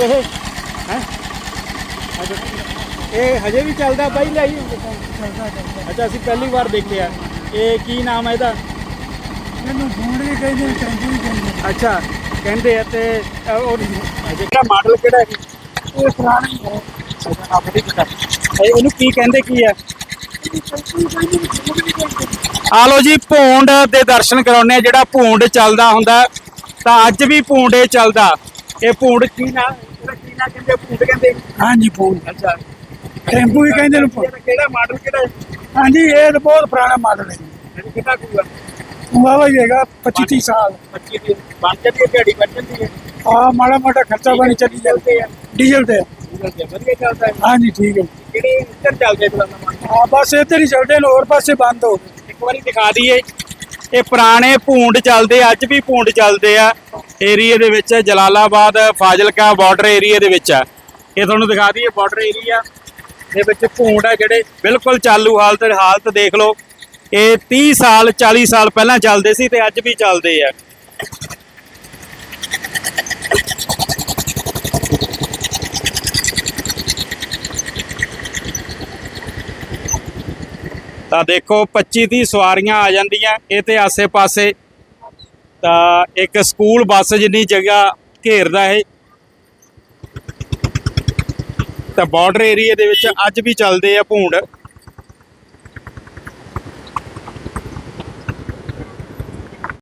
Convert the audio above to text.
ਇਹ? ਹੈ? ਇਹ ਹਜੇ ਵੀ ਚੱਲਦਾ ਬਾਈ ਲਈ ਅੱਛਾ ਅਸੀਂ ਪਹਿਲੀ ਵਾਰ ਦੇਖਿਆ ਇਹ ਕੀ ਨਾਮ ਹੈ ਇਹਦਾ? ਇਹਨੂੰ ਵੀ ਕਹਿੰਦੇ ਨੇ ਟੈਂਪੂ ਵੀ ਕਹਿੰਦੇ। ਅੱਛਾ ਕਹਿੰਦੇ ਆ ਤੇ ਉਹ ਅਜੇ ਕਿਹੜਾ ਮਾਡਲ ਕਿਹੜਾ ਹੈ? ਇਹ ਪੁਰਾਣਾ ਹੀ। ਹੈ ਇਹਨੂੰ ਕੀ ਕਹਿੰਦੇ ਕੀ ਨੇ। ਆ ਲੋ ਜੀ ਭੂੰਡ ਦੇ ਦਰਸ਼ਨ ਕਰਾਉਣੇ ਆ ਜਿਹੜਾ ਭੂੰਡ ਚੱਲਦਾ ਹੁੰਦਾ ਤਾਂ ਅੱਜ ਵੀ ਭੂੰਡੇ ਚੱਲਦਾ। ਇਹ ਭੂੰਡ ਕੀ ਨਾ? ਇਹਦਾ ਕੀ ਨਾ ਕਹਿੰਦੇ ਭੂੰਡ ਕਹਿੰਦੇ ਹਾਂਜੀ ਫੋਨ ਅੱਛਾ। ਟੈਂਪੂ ਵੀ ਕਹਿੰਦੇ ਨੇ ਇਹਦਾ ਕਿਹੜਾ ਮਾਡਲ ਕਿਹੜਾ ਹੈ ਹਾਂਜੀ ਇਹ ਤਾਂ ਬਹੁਤ ਪੁਰਾਣਾ ਮਾਡਲ ਹੈ ਕਿੰਨਾ ਕੂਗਾ ਵਾਵਾ ਹੀ ਹੈਗਾ 25 30 ਸਾਲ। 25 ਦੀ ਬਣ ਜਾਂਦੀ ਹੈ ਬਣ ਜਾਂਦੀ ਹੈ? ਆ ਮਾੜਾ ਮਾੜਾ ਖਰਚਾ ਪਾਣੀ ਚੱਲੀ ਜਾਂਦੇ। ਆ। ਡੀਜ਼ਲ ਤੇ। ਵਧੀਆ ਚੱਲਦਾ ਹੈ। ਹਾਂਜੀ ਠੀਕ ਹੈ ਕਿਹੜੇ ਇੱਧਰ ਚੱਲਦੇ ਆ ਬਸ ਇੱਧਰ ਹੀ ਚੱਲਦੇ ਨੇ ਹੋਰ ਪਾਸੇ ਬੰਦ ਹੋ ਗਏ। ਇੱਕ ਵਾਰੀ ਦਿਖਾ ਦਈਏ। ਇਹ ਪੁਰਾਣੇ ਭੂੰਡ ਚੱਲਦੇ ਅੱਜ ਵੀ ਭੂੰਡ ਚੱਲਦੇ ਆ ਏਰੀਏ ਦੇ ਵਿੱਚ, ਜਲਾਲਾਬਾਦ, ਫਾਜ਼ਿਲਕਾ ਬਾਰਡਰ ਏਰੀਏ ਦੇ ਵਿੱਚ ਆ। ਇਹ ਤੁਹਾਨੂੰ ਦਿਖਾ ਦਈਏ ਬਾਰਡਰ ਏਰੀਆ ਦੇ ਵਿੱਚ ਭੂੰਡ ਆ ਜਿਹੜੇ, ਬਿਲਕੁਲ ਚਾਲੂ ਹਾਲਤ ਹਾਲਤ ਦੇਖ ਲਓ। ਇਹ 30 ਸਾਲ 40 ਸਾਲ ਪਹਿਲਾਂ ਚੱਲਦੇ ਸੀ ਤੇ ਅੱਜ ਵੀ ਚੱਲਦੇ ਆ। ਤਾਂ ਦੇਖੋ 25 30 ਸਵਾਰੀਆਂ ਆ ਜਾਂਦੀਆਂ ਇਹ ਤੇ ਆਸੇ-ਪਾਸੇ। ਤਾਂ ਇੱਕ ਸਕੂਲ ਬੱਸ ਜਿੰਨੀ ਜਗ੍ਹਾ ਘੇਰਦਾ ਹੈ ਤਾਂ ਬਾਰਡਰ ਏਰੀਆ ਦੇ ਵਿੱਚ ਅੱਜ ਵੀ ਚੱਲਦੇ ਆ ਭੂੰਡ।